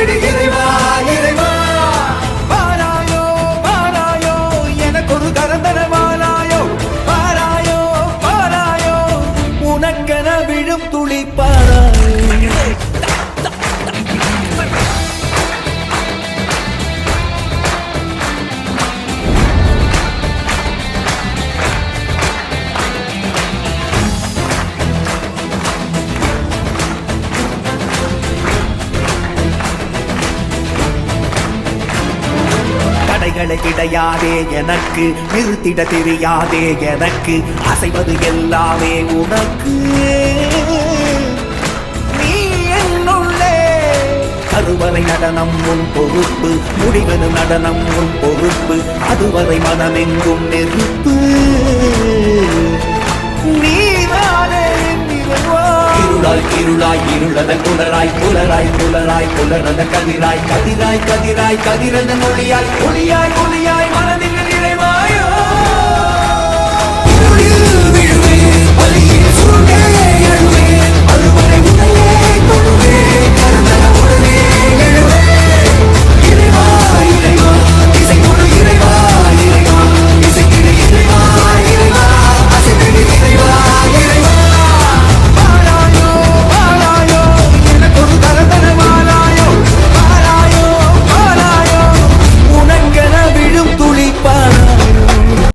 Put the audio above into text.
Did he get it? தடைகளை கிடையாதே எனக்கு நிறுத்திட தெரியாதே எனக்கு அசைவது எல்லாமே உனக்கு. நீ என்னுள்ளே. கருவறை நடனம் உன் பொறுப்பு முடிவெனும் நடனம் உன் பொறுப்பு அதுவரை மனமெங்கும் நெருப்பு. இருளாய் இருளதன் புலராய் புலராய் புலராய் புலரத கதிராய் கதிராய் கதிராய் கதிரதன் ஒளியாய் ஒளியாய் ஒளியாய் மனதில்